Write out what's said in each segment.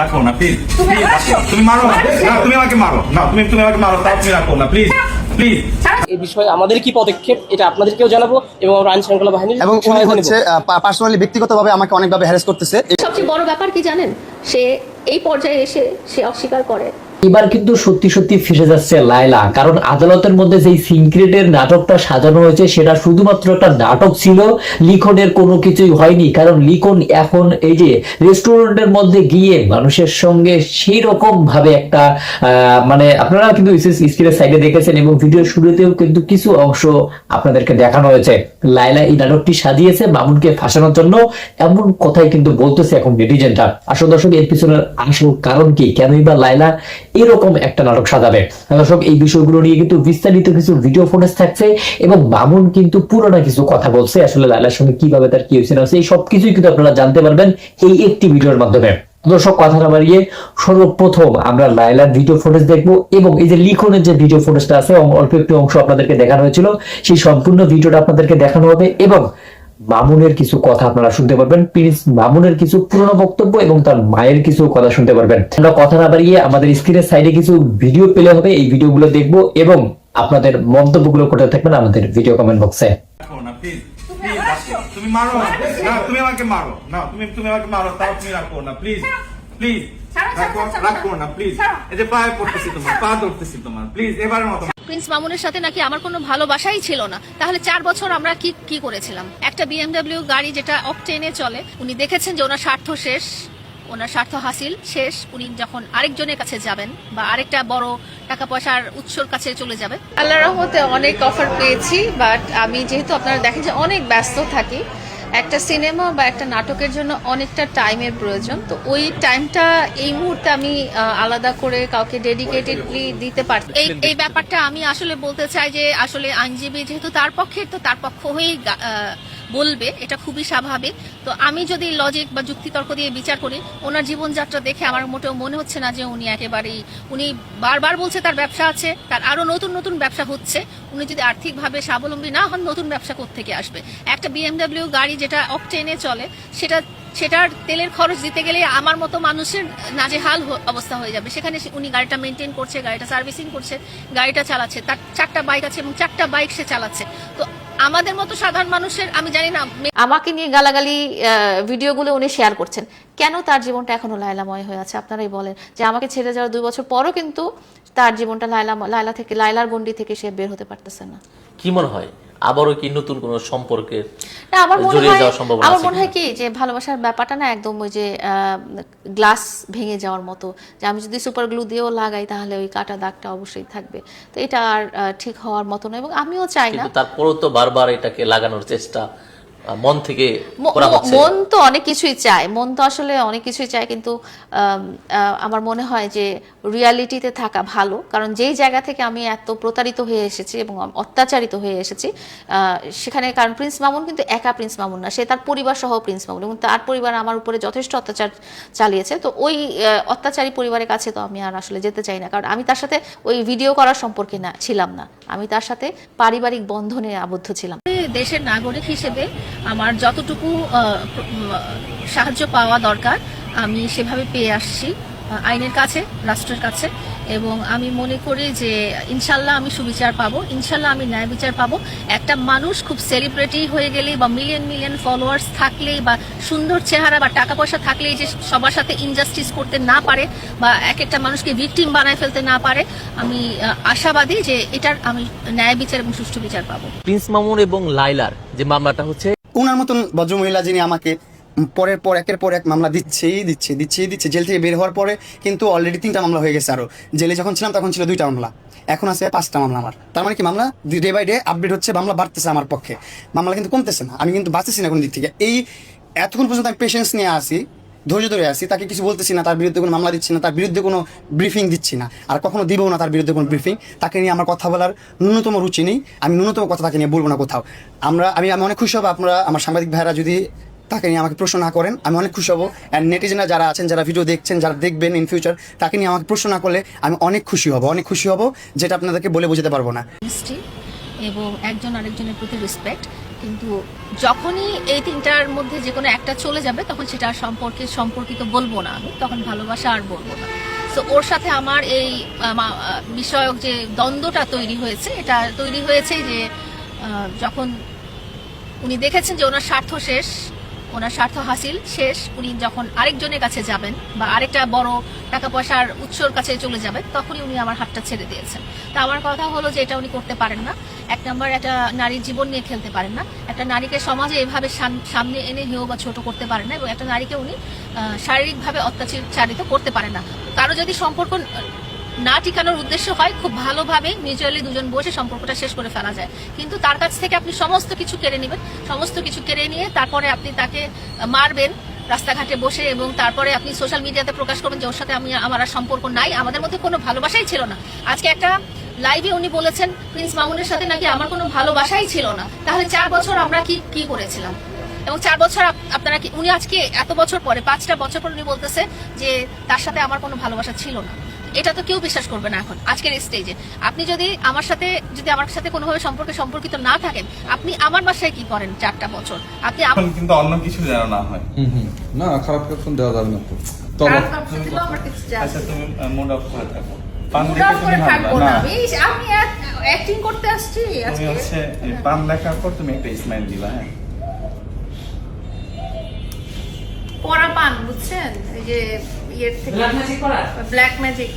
রাখো না প্লিজ তুমি মারো না না, তুমি আমাকে মারো না তুমি তুমি আমাকে মারো তাও তুমি রাখো না প্লিজ প্লিজ এই বিষয়ে আমাদের কি পদক্ষেপ? এটা আপনাদেরকেও জানাব এবং আমরা আইন শৃঙ্খলা বাহিনীর এবং উনি হচ্ছে পার্সোনালি ব্যক্তিগতভাবে আমাকে অনেকভাবে হ্যারাস করতেছে। সবচেয়ে বড় ব্যাপার কি জানেন? সে এই পর্যায়ে এসে সে অস্বীকার করে। এবার কিন্তু সত্যি সত্যি ফেসে যাচ্ছে লায়লা, কারণ আদালতের মধ্যে যেই সিনক্রেটের নাটকটা সাজানো হয়েছে, সেটা শুধুমাত্র একটা নাটক ছিল, লিখনের কোনো কিছুই হয়নি, কারণ লিখন এখন এই যে রেস্টুরেন্টের মধ্যে গিয়ে মানুষের সঙ্গে সেই রকম ভাবে একটা মানে আপনারা কিন্তু স্ক্রিনের সাইডে দেখেছেন এবং ভিডিও শুরুতেও কিন্তু কিছু অংশ আপনাদেরকে দেখানো হয়েছে। লায়লা এই নাটকটি সাজিয়েছে মামুনকে ফাঁসানোর জন্য, এমন কথাই কিন্তু বলতেছে এখন নেটিজেনটা আসল দর্শক, এর পিছনের আসল কারণ কি? কেনই বা লায়লা এরকম একটা নাটক সাজাবে। দর্শক, এই বিষয়গুলো নিয়ে কিন্তু বিস্তারিত কিছু ভিডিও ফুটেজ থাকছে এবং মামুন কিন্তু পুরোনো কিছু কথা বলছে। আসলে লায়লার সঙ্গে কীভাবে তার কি হয়েছে না এই সবকিছুই কিন্তু আপনারা জানতে পারবেন এই একটি ভিডিওর মাধ্যমে। দর্শক, কথা না বাড়িয়ে সর্বপ্রথম আমরা লাইলার ভিডিও ফুটেজ দেখব এবং এই যে লিখনের যে ভিডিও ফুটেজটা আছে, অল্প একটু অংশ আপনাদেরকে দেখানো হয়েছিল, সেই সম্পূর্ণ ভিডিওটা আপনাদেরকে দেখানো হবে এবং মামুনের কিছু কথা আপনারা শুনতে পারবেন প্রিন্স মামুনের কিছু পুরনো বক্তব্য এবং তার মায়ের কিছু কথা শুনতে পারবেন। আমরা কথা না বাড়িয়ে আমাদের স্ক্রিনের সাইডে কিছু ভিডিও পেলে হবে এই ভিডিওগুলো দেখব এবং আপনাদের মন্তব্যগুলো করতে থাকবেন আমাদের ভিডিও কমেন্ট বক্সে প্লিজ প্লিজ তুমি মারো না না তুমি আমাকে মারো না তুমি তুমি আমাকে মারো তাও তুমি রাখো না প্লিজ প্লিজ ছাড়ো, ছাড়ো, রাখো রাখো না প্লিজ এই যে পায়ে পড়তেছি তোমার পা ধরতেছি তোমার প্লিজ এবারের মতো প্রিন্স মামুনের সাথে নাকি আমার কোনো ভালোবাসাই ছিল না। তাহলে চার বছর আমরা কি কি করেছিলাম? একটা বিএমডব্লিউ গাড়ি যেটা অকটেনে চলে, উনি দেখেছেন যে ওনার স্বার্থ শেষ, ওনার স্বার্থ হাসিল শেষ, উনি যখন আরেকজনের কাছে যাবেন বা আরেকটা বড় টাকা পয়সার উৎসর কাছে চলে যাবে আল্লাহ রহমতে অনেক অফার পেয়েছি বাট আমি যেহেতু আপনারা দেখেন যে অনেক ব্যস্ত থাকি একটা সিনেমা বা একটা নাটকের জন্য অনেকটা টাইমের প্রয়োজন। তো ওই টাইমটা এই মুহূর্তে আমি আলাদা করে কাউকে ডেডিকেটেডলি দিতে পারছি এই এই ব্যাপারটা আমি আসলে বলতে চাই যে আসলে আইনজীবী যেহেতু তার পক্ষে তো তার পক্ষ হয়েই বলবে, এটা খুবই স্বাভাবিক। তো আমি যদি লজিক বা যুক্তিতর্ক দিয়ে বিচার করি, ওনার জীবনযাত্রা দেখে আমার মোটেও মনে হচ্ছে না যে উনি একেবারেই, উনি বারবার বলছে তার ব্যবসা আছে, তার আরও নতুন নতুন ব্যবসা হচ্ছে। উনি যদি আর্থিকভাবে স্বাবলম্বী না হন, নতুন ব্যবসা থেকে আসবে? একটা বিএমডব্লিউ গাড়ি যেটা অকটেনে চলে, সেটা, সেটার তেলের খরচ দিতে গেলে আমার মতো মানুষের নাজেহাল অবস্থা হয়ে যাবে। সেখানে উনি গাড়িটা মেনটেন করছে, গাড়িটা সার্ভিসিং করছে, গাড়িটা চালাচ্ছে, তার চারটা বাইক আছে এবং চারটা বাইক সে চালাচ্ছে। তো আমাদের মতো সাধারণ মানুষের আমি জানি না আমাকে নিয়ে গালাগালি আহ, ভিডিওগুলো উনি শেয়ার করছেন। কেন তার জীবনটা এখনও লায়লাময় হয়ে আছে? আপনারাই বলেন যে আমাকে ছেড়ে যাওয়ার দুই বছর পরও কিন্তু তার জীবনটা লায়লা লায়লা থেকে লায়লার গন্ডি থেকে সে বের হতে পারতেছে না। কি মনে হয়? আবারও কি নতুন কোন সম্পর্কে আমার মনে জড়িয়ে হয় যাওয়ার সম্ভাবনা আমার মনে হয় কি যে ভালোবাসার ব্যাপারটা না একদম ওই যে গ্লাস ভেঙে যাওয়ার মতো। যে আমি যদি সুপার গ্লু দিয়েও লাগাই তাহলে ওই কাটা দাগটা অবশ্যই থাকবে। তো এটা আর ঠিক হওয়ার মতো না এবং আমিও চাই না। তারপরেও তো বারবার এটাকে লাগানোর চেষ্টা মন থেকে মন তো অনেক কিছুই চায়। মন তো আসলে অনেক কিছুই চায় কিন্তু আমার মনে হয় যে রিয়ালিটিতে থাকা ভালো। কারণ যেই জায়গা থেকে আমি এত প্রতারিত হয়ে এসেছি এবং অত্যাচারিত হয়ে এসেছি সেখানে কারণ প্রিন্স মামুন কিন্তু একা প্রিন্স মামুন না। সে তার পরিবার সহ প্রিন্স মামুন এবং তার পরিবার আমার উপরে যথেষ্ট অত্যাচার চালিয়েছে। তো ওই অত্যাচারী পরিবারের কাছে তো আমি আর আসলে যেতে চাই না। কারণ আমি তার সাথে ওই ভিডিও করার সম্পর্কে না ছিলাম না। আমি তার সাথে পারিবারিক বন্ধনে আবদ্ধ ছিলাম। দেশের নাগরিক হিসেবে আমার যতটুকু সাহায্য পাওয়া দরকার, আমি সেভাবে পেয়ে আসছি আইনের কাছে, রাষ্ট্রের কাছে। এবং আমি মনে করি যে ইনশাল্লাহ আমি সুবিচার পাবো, ইনশাল্লাহ আমি ন্যায় বিচার পাবো। একটা মানুষ খুব সেলিব্রিটি হয়ে গেলেই বা মিলিয়ন মিলিয়ন ফলোয়ার্স থাকলেই বা সুন্দর চেহারা বা টাকা পয়সা থাকলেই যে সবার সাথে ইনজাস্টিস করতে না পারে বা এক একটা মানুষকে ভিকটিম বানায় ফেলতে না পারে, আমি আশাবাদী যে এটার আমি ন্যায় বিচার এবং সুষ্ঠু বিচার পাবো। প্রিন্স মামুন এবং লাইলার যে মামলাটা হচ্ছে উনার মতন ভদ্রমহিলা যিনি আমাকে পরের পর, একের পর এক মামলা দিচ্ছেই দিচ্ছে দিচ্ছেই দিচ্ছে। জেল থেকে বের হওয়ার পরে কিন্তু অলরেডি তিনটা মামলা হয়ে গেছে আরও জেলে যখন ছিলাম তখন ছিল দুইটা মামলা। এখন আছে পাঁচটা মামলা আমার। তার মানে কি মামলা? ডে বাই ডে আপডেট হচ্ছে, মামলা বাড়তেছে আমার পক্ষে। মামলা কিন্তু কমতেছে না। আমি কিন্তু বাঁচতেছি না কোনো দিক থেকে। এই এতক্ষণ পর্যন্ত আমি পেশেন্স নিয়ে আসি ধৈর্য ধরে আসি তাকে কিছু বলতেছি না, তার বিরুদ্ধে কোনো মামলা দিচ্ছি না, তার বিরুদ্ধে কোনো ব্রিফিং দিচ্ছি না। আর কখনো দিবও না তার বিরুদ্ধে কোনো ব্রিফিং তাকে নিয়ে আমার কথা বলার ন্যূনতম রুচি নেই। আমি ন্যূনতম কথা তাকে নিয়ে বলব না কোথাও। আমরা, আমি আমি অনেক খুশি হব আপনারা, আমার সাংবাদিক ভাইরা যদি তাকে নিয়ে আমাকে প্রশ্ন না করেন, আমি অনেক খুশি হব। অ্যান্ড নেটিজেনরা যারা আছেন, যারা ভিডিও দেখছেন, যারা দেখবেন ইন ফিউচার তাকে নিয়ে আমাকে প্রশ্ন না করলে আমি অনেক খুশি হব, অনেক খুশি হব, যেটা আপনাদেরকে বলে বোঝাতে পারব না। এবং একজন আরেকজনের প্রতি রেসপেক্ট কিন্তু যখনই এই তিনটার মধ্যে যে কোনো একটা চলে যাবে, তখন সেটা সম্পর্কে, সম্পর্কিত বলব না আমি। তখন ভালোবাসা আর বলব না। তো ওর সাথে আমার এই বিষয়ক যে দ্বন্দ্বটা তৈরি হয়েছে, এটা তৈরি হয়েছে যে যখন উনি দেখেছেন যে ওনার স্বার্থ শেষ ওনার স্বার্থ হাসিল, শেষ উনি যখন আরেকজনের কাছে যাবেন বা আরেকটা বড় টাকা পয়সার উৎসর কাছে চলে যাবেন, তখনই উনি আমার হাতটা ছেড়ে দিয়েছেন। তা আমার কথা হলো যে এটা উনি করতে পারেন না। এক নম্বর, একটা নারীর জীবন নিয়ে খেলতে পারেন না। একটা নারীকে সমাজে এভাবে সাম- সামনে এনে হেও বা ছোট করতে পারেন না এবং একটা নারীকে উনি শারীরিকভাবে অত্যাচারিত করতে পারেন না। কারও যদি সম্পর্ক না টিকানোর উদ্দেশ্য হয় খুব ভালোভাবে মিউচুয়ালি দুজন বসে সম্পর্কটা শেষ করে ফেলা যায়। কিন্তু তার কাছ থেকে আপনি সমস্ত কিছু কেড়ে নেবেন, সমস্ত কিছু কেড়ে নিয়ে তারপরে আপনি তাকে মারবেন রাস্তাঘাটে বসে এবং তারপরে আপনি সোশ্যাল মিডিয়াতে প্রকাশ করবেন যে ওর সাথে আমি, আমার আর সম্পর্ক নাই, আমাদের মধ্যে কোনো ভালোবাসাই ছিল না। আজকে একটা লাইভে উনি বলেছেন প্রিন্স মামুনের সাথে নাকি আমার কোনো ভালোবাসাই ছিল না। তাহলে চার বছর আমরা কি কি করেছিলাম? এবং চার বছর আপনারা কি, উনি আজকে এত বছর পরে, পাঁচটা বছর পর উনি বলতেছে যে তার সাথে আমার কোনো ভালোবাসা ছিল না। এটা তো কেউ বিশ্বাস করবে না এখন আজকের স্টেজে আপনি যদি আমার সাথে যদি আমার সাথে কোনোভাবে সম্পর্কে সম্পর্কিত না থাকেন আপনি আমার বাসায় কি করেন চারটা বছর? আপনি কিন্তু অন্য কিছু যেন না হয়। না খারাপ ক্যাপশন দেওয়া যাবে না তো। আচ্ছা তুমি মুড অফ করে থাকো। পান দেখার পর তুমি একটা স্মাইল দিবা হ্যাঁ? পরা পান বুঝছেন? এই যে ইয়ের থেকে। ব্ল্যাক ম্যাজিক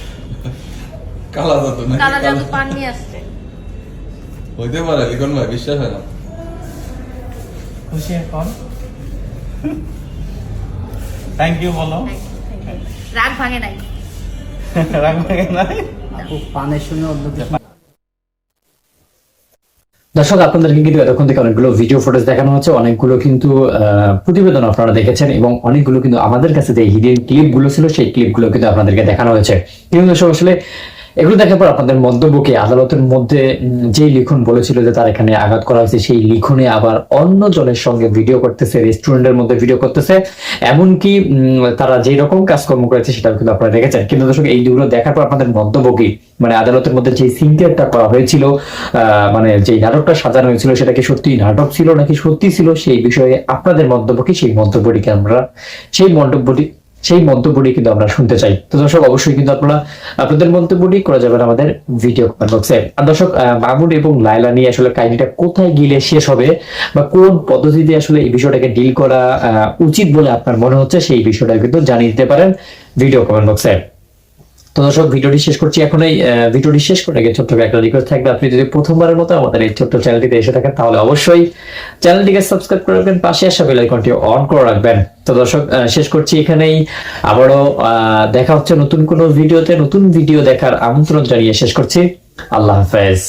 কালা জাদু নাকি? কালা জাদু। পান নিয়ে আসছে। হইতে পারে লিখন ভাই বিশ্বাস হয় না। খুশি এখন? থ্যাংক ইউ বলো। রাগ ভাঙে নাই। রাগ লাগে নাই? দর্শক, আপনাদেরকে কিন্তু এতক্ষণ থেকে অনেকগুলো ভিডিও ফুটেজ দেখানো হচ্ছে। অনেকগুলো কিন্তু প্রতিবেদন আপনারা দেখেছেন এবং অনেকগুলো কিন্তু আমাদের কাছে যে হিডেন ক্লিপগুলো ছিল, সেই ক্লিপগুলো কিন্তু আপনাদেরকে দেখানো হয়েছে। কিন্তু আসলে এগুলো দেখার পর আপনাদের মন্তব্যকে আদালতের মধ্যে যেই লিখন বলেছিল যে তার এখানে আঘাত করা হয়েছে, সেই লিখনে আবার অন্য জনের সঙ্গে ভিডিও করতেছে রেস্টুরেন্টের মধ্যে ভিডিও করতেছে। এমনকি তারা যেই রকম কাজকর্ম করেছে সেটাও কিন্তু আপনারা দেখেছেন। কিন্তু দর্শক এইগুলো দেখার পর আপনাদের মন্তব্য কি মানে আদালতের মধ্যে যে সিনকেটটা করা হয়েছিল মানে যে নাটকটা সাজানো হয়েছিল, সেটা কি সত্যি নাটক ছিল নাকি সত্যি ছিল, সেই বিষয়ে আপনাদের মন্তব্য কি সেই মন্তব্যটিকে আমরা, সেই মন্তব্যটি সেই মন্তব্যটি কিন্তু আমরা শুনতে চাই। তো দর্শক, অবশ্যই কিন্তু আপনারা, আপনাদের মন্তব্যটি করে যাবেন আমাদের ভিডিও কমেন্ট বক্সে আর দর্শক মামুন এবং লাইলা নিয়ে আসলে কাহিনীটা কোথায় গিলে শেষ হবে বা কোন পদ্ধতিতে আসলে এই বিষয়টাকে ডিল করা উচিত বলে আপনার মনে হচ্ছে সেই বিষয়টা কিন্তু জানিয়ে দিতে পারেন ভিডিও কমেন্ট বক্সে তো দর্শক, ভিডিওটি শেষ করছি এখন এই ভিডিওটি শেষ করে আগে ছোট্ট একটা রিকোয়েস্ট থাকবে। আপনি যদি প্রথমবারের মতো আমাদের এই ছোট্ট চ্যানেলটিতে এসে থাকেন, তাহলে অবশ্যই চ্যানেলটিকে সাবস্ক্রাইব করে রাখবেন। পাশে আসা বেল আইকনটি অন করে রাখবেন। তো দর্শক শেষ করছি এখানেই। আবারও দেখা হচ্ছে নতুন কোনো ভিডিওতে নতুন ভিডিও দেখার আমন্ত্রণ জানিয়ে শেষ করছি। আল্লাহ হাফেজ।